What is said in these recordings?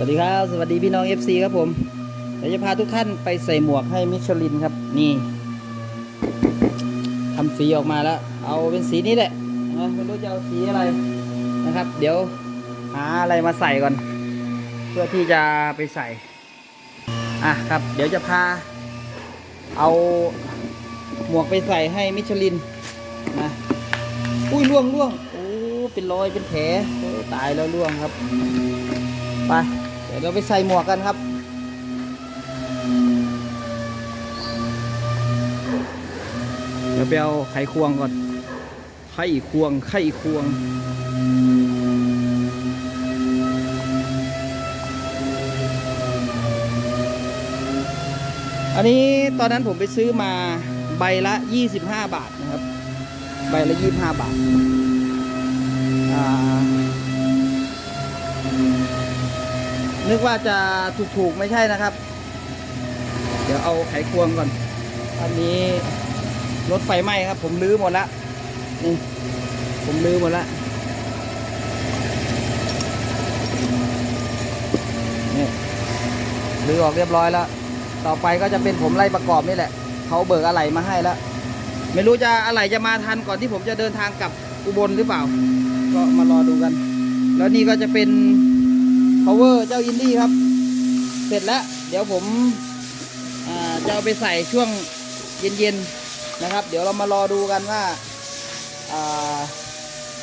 วัสดีครับ สวัสดีพี่น้อง FC ครับผม เดี๋ยวจะพาทุกท่านไปใส่หมวกให้มิชลินครับ นี่ทำสีออกมาแล้ว เอาเป็นสีนี้แหละนะไม่รู้จะเอาสีอะไรนะครับ เดี๋ยวหาอะไรมาใส่ก่อน เพื่อที่จะไปใส่ อะครับ เดี๋ยวจะพา เอาหมวกไปใส่ให้มิชลินนะอุ้ยล่วงล่วงโอ้เป็นรอยเป็นแผลตายแล้วล่วงครับ ไป ดี๋ยวเราไปใส่หมวกกันครับ เดี๋ยวไปเอาไขควงก่อน ไขควง ไขควง อันนี้ตอนนั้นผมไปซื้อมาใบละ 25 บาทนะครับ ใบละ 25 บาท อ่า นึกว่าจะถูกๆไม่ใช่นะครับ เดี๋ยวเอาไขควงก่อน อันนี้รถไฟไหม้ครับ ผมลื้อหมดละนี่ผมลื้อหมดละนี่ลื้อออกเรียบร้อยแล้ว ต่อไปก็จะเป็นผมไล่ประกอบนี่แหละ เขาเบิกอะไหล่มาให้แล้ว ไม่รู้จะอะไหล่จะมาทันก่อนที่ผมจะเดินทางกลับอุบลหรือเปล่า ก็มารอดูกัน แล้วนี่ก็จะเป็น power เจ้าอินดี้ครับ เสร็จแล้ว เดี๋ยวผมจะเอาไปใส่ช่วงเย็นๆนะครับ เดี๋ยวเรามารอดูกันว่าอ่า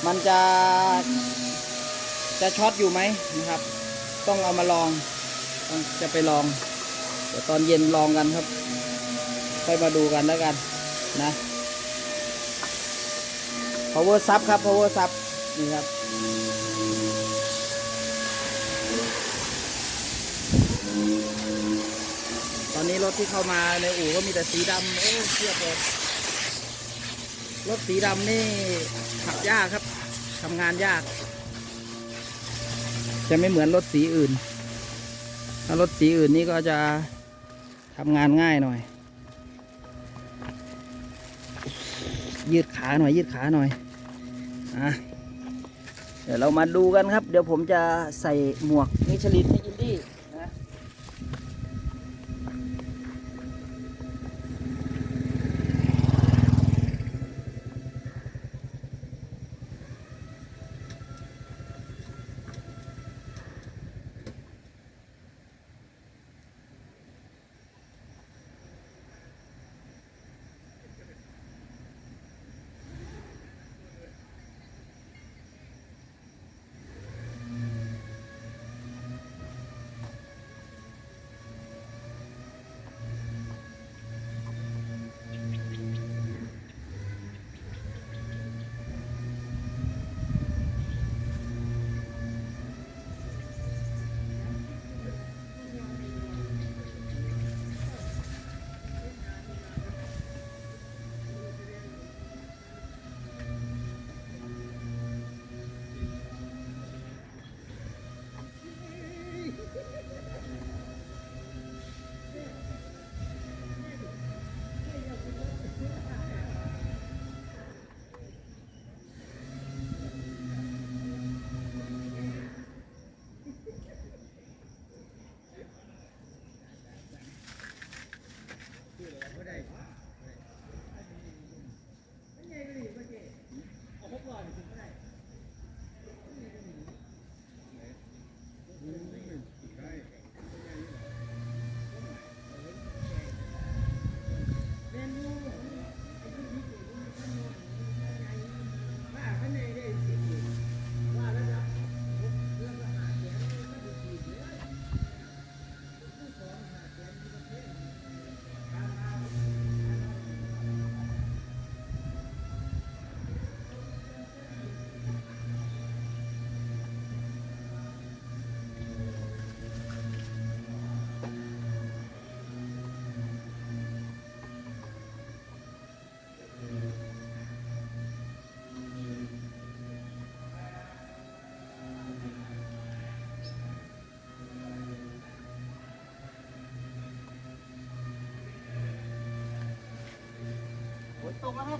มันจะจะช็อตอยู่ไหมนะครับ ต้องเอามาลองต้องจะไปลอง เดี๋ยวตอนเย็นลองกันครับค่อยมาดูกันแล้วกันนะ power sub ครับ power sub นี่ครับ ตอนนี้รถที่เข้ามาในอู่ก็มีแต่สีดำโอ้เทียบเลยรถสีดำนี่ขับยากครับทำงานยาก จะไม่เหมือนรถสีอื่น ถ้ารถสีอื่นนี่ก็จะทำงานง่ายหน่อย ยืดขาหน่อย ยืดขาหน่อยอะเดี๋ยวเรามาดูกันครับ เดี๋ยวผมจะใส่หมวกมิชลินให้อินดี้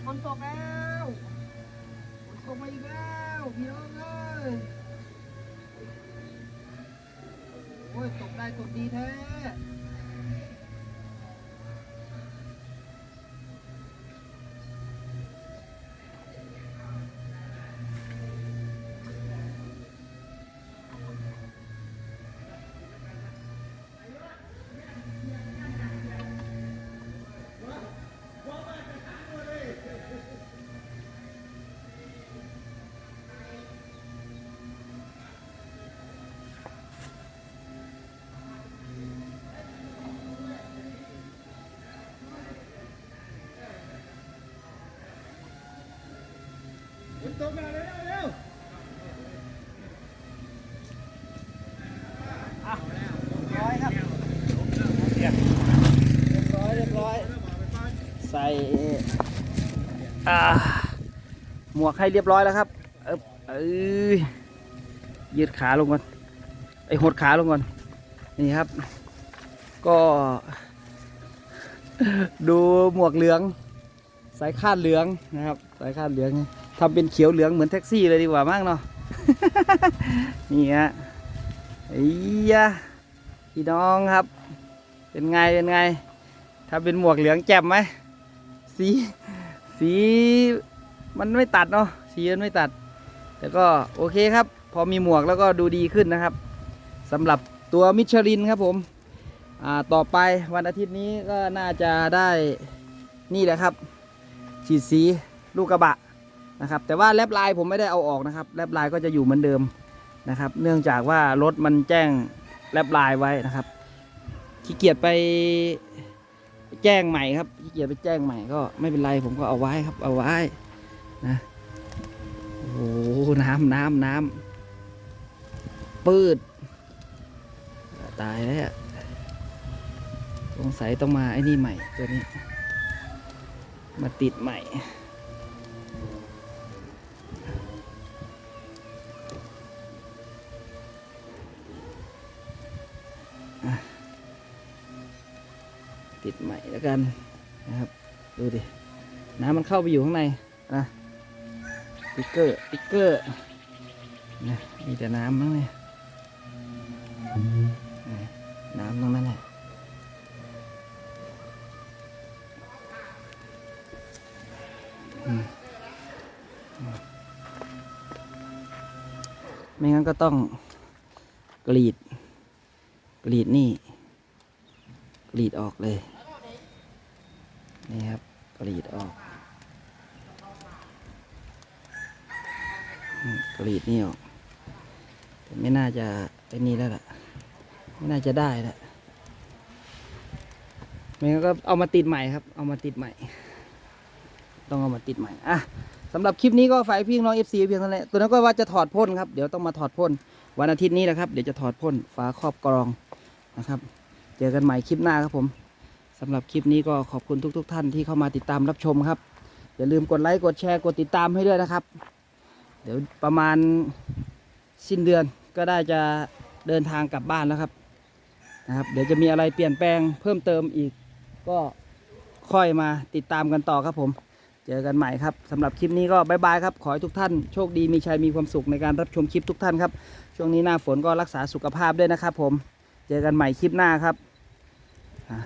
ฝนตกแล้วฝนตกมาอีกแล้วพี่น้องเอ้ยโอ้โอ้ยตกได้ตกดีแท้ ตกมาเร็วเร็วร้อยครับเรียบร้อยเรียบร้อย ใส่อ่าหมวกให้เรียบร้อยแล้วครับ เอบเอ้ยยืดขาลงก่อนไอหดขาลงก่อน นี่ครับ ก็ ดูหมวกเหลือง สายคาดเหลืองนะครับ สายคาดเหลือง ทำเป็นเขียวเหลืองเหมือนแท็กซี่เลยดีกว่ามากเนาะนี่ฮะไอ้ยะพี่น้องครับ เป็นไงเป็นไงถ้าเป็นหมวกเหลืองแจ่มไหมสีสีมันไม่ตัดเนาะสีมันไม่ตัด แต่ก็โอเคครับ พอมีหมวกแล้วก็ดูดีขึ้นนะครับสำหรับตัวมิชลินครับผมอ่าต่อไปวันอาทิตย์นี้ก็น่าจะได้นี่แหละครับ ฉีดสีลูกกระบะ นะครับ แต่ว่าแลบลายผมไม่ได้เอาออกนะครับแลบลายก็จะอยู่เหมือนเดิมนะครับ เนื่องจากว่ารถมันแจ้งแลบลายไว้นะครับขี้เกียจไปแจ้งใหม่ครับขี้เกียจไปแจ้งใหม่ก็ไม่เป็นไรผมก็เอาไว้ครับเอาไว้นะโอ้โหน้ำน้ำน้ำปืดตายแล้วสงสัยต้องมาไอ้นี่ใหม่ตัวนี้ มาติดใหม่ ติดใหม่แล้วกันนะครับ ดูดิ น้ำมันเข้าไปอยู่ข้างในนะติ๊กเกอร์ติ๊กเกอร์นะมีแต่น้ำมั้งเนี่ยน้ำตรงนั้นแหละไม่งั้นก็ต้องกรีด กรีดนี่ กรีดออกเลย นี่ครับกรีดออกกรีดนี่ออกแต่ไม่น่าจะไอ้นี่แล้วล่ะ ไม่น่าจะได้แล้วไม่งั้นก็เอามาติดใหม่ครับ เอามาติดใหม่ ต้องเอามาติดใหม่อะสำหรับคลิปนี้ก็ฝ่ายพี่น้อง FC เพียงเท่านั้นแหละตัวนั้นก็ว่าจะถอดพ่นครับ เดี๋ยวต้องมาถอดพ่นวันอาทิตย์นี้แหละครับ เดี๋ยวจะถอดพ่นฝาครอบกรองนะครับ เจอกันใหม่คลิปหน้าครับผม สำหรับคลิปนี้ก็ขอบคุณทุกๆท่านที่เข้ามาติดตามรับชมครับ อย่าลืมกดไลค์กดแชร์กดติดตามให้ด้วยนะครับ เดี๋ยวประมาณสิ้นเดือนก็ได้จะเดินทางกลับบ้านแล้วครับนะครับเดี๋ยวจะมีอะไรเปลี่ยนแปลงเพิ่มเติมอีก ก็ค่อยมาติดตามกันต่อครับผม เจอกันใหม่ครับสำหรับคลิปนี้ก็บายบายครับ ขอให้ทุกท่านโชคดีมีชัยมีความสุขในการรับชมคลิปทุกท่านครับ ช่วงนี้หน้าฝนก็รักษาสุขภาพด้วยนะครับผม เจอกันใหม่คลิปหน้าครับอ่า